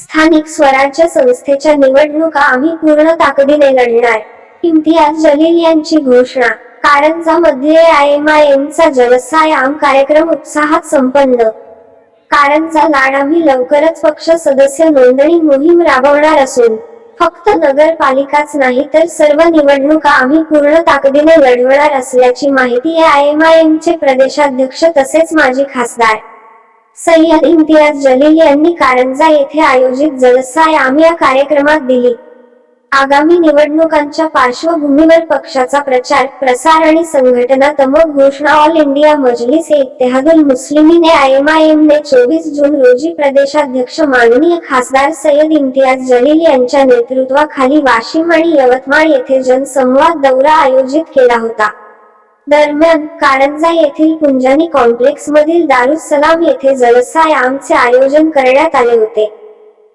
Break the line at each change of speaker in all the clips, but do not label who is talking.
स्थानिक स्वराज्य संस्थेच्या निवडणुका आम्ही पूर्ण ताकदीने लढणार इम्तियाज जलील यांची घोषणा. कारंजामध्ये आय एम आय एमचा जलसायाम कार्यक्रम उत्साहात संपन्न. कारंजा लाड आम्ही लवकरच पक्ष सदस्य नोंदणी मोहीम राबवणार असून फक्त नगरपालिकाच नाही तर सर्व निवडणुका आम्ही पूर्ण ताकदीने लढवणार असल्याची माहिती आय एम आय एमचे प्रदेशाध्यक्ष तसेच माजी खासदार सय्यद इम्तियाज जलील यांनी कारंजा येथे आयोजित जलसायाम या कार्यक्रमात दिली. आगामी निवडणुकांच्या पार्श्वभूमीवर पक्षाचा प्रचार प्रसार आणि संघटना तमक घोषणा all India Majlis Ittehadul Muslimeen AIMIM ने चोवीस जून रोजी प्रदेशाध्यक्ष माननीय खासदार सय्यद इम्तियाज जलील यांच्या नेतृत्वाखाली वाशिम आणि यवतमाळ येथे जनसंवाद दौरा आयोजित केला होता. दरम्यान कारंजा येथील पुंजानी कॉम्प्लेक्स मधील दारुसलाम येथे जलसायामचे आयोजन करण्यात आले होते.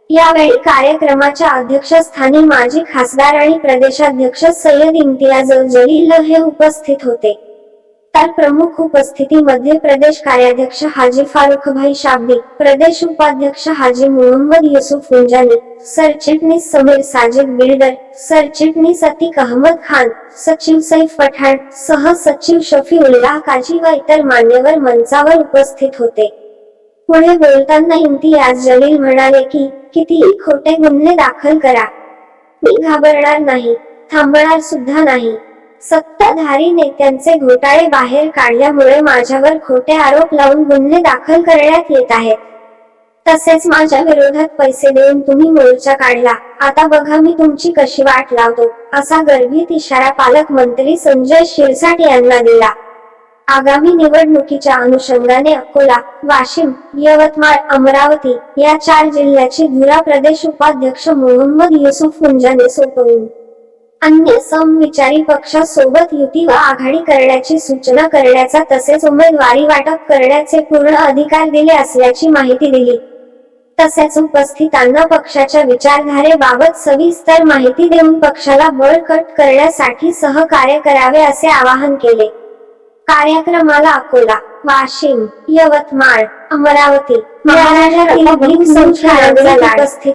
यावेळी कार्यक्रमाच्या अध्यक्षस्थानी माजी खासदार आणि प्रदेशाध्यक्ष सय्यद इम्तियाज जलील हे उपस्थित होते. तर प्रमुख उपस्थितीमध्ये प्रदेश कार्याध्यक्ष हाजी फारुखभाई शाब्दी प्रदेश उपाध्यक्ष हाजी मोहम्मद युसुफ उंजानी सरचिटणीस समीर साजिद बिल्डर सरचिटणीस अतिक अहमद खान सचिव सैफ पठाण सह सचिव शफी उल्लाह काजी व इतर मान्यवर मंचावर उपस्थित होते. पुढे बोलताना इम्तियाज जलील म्हणाले की कितीही खोटे गुन्हे दाखल करा. मी घाबरणार नाही थांबणार सुद्धा नाही. सत्ताधारी नेत्यांचे घोटाळे बाहेर काढल्यामुळे माझ्यावर खोटे आरोप लावून गुन्हे दाखल करण्यात येत आहेत. तसेच माझ्या विरोधात पैसे देऊन तुम्ही मोर्चा काढला. आता बघा मी तुमची कशी वाट लावतो असा गर्भित इशारा पालकमंत्री संजय शिरसाट यांना दिला. आगामी निवडणुकीच्या अनुषंगाने अकोला वाशिम यवतमाळ अमरावती या चार जिल्ह्याची धुरा प्रदेश उपाध्यक्ष मोहम्मद युसुफ मुंजाने सोपवून अन्य समविचारी पक्षासोबत युती व आघाडी करण्याची सूचना करण्याचा तसेच उमेदवारी वाटप करण्याचे पूर्ण अधिकार दिले असल्याची माहिती दिली. तसेच उपस्थितांना पक्षाच्या विचारधारेबाबत सविस्तर माहिती देऊन पक्षाला बळकट करण्यासाठी सहकार्य करावे असे आवाहन केले. कार्यक्रमाला अकोला वाशिम यवतमाळ अमरावती महाराष्ट्रातील उपस्थित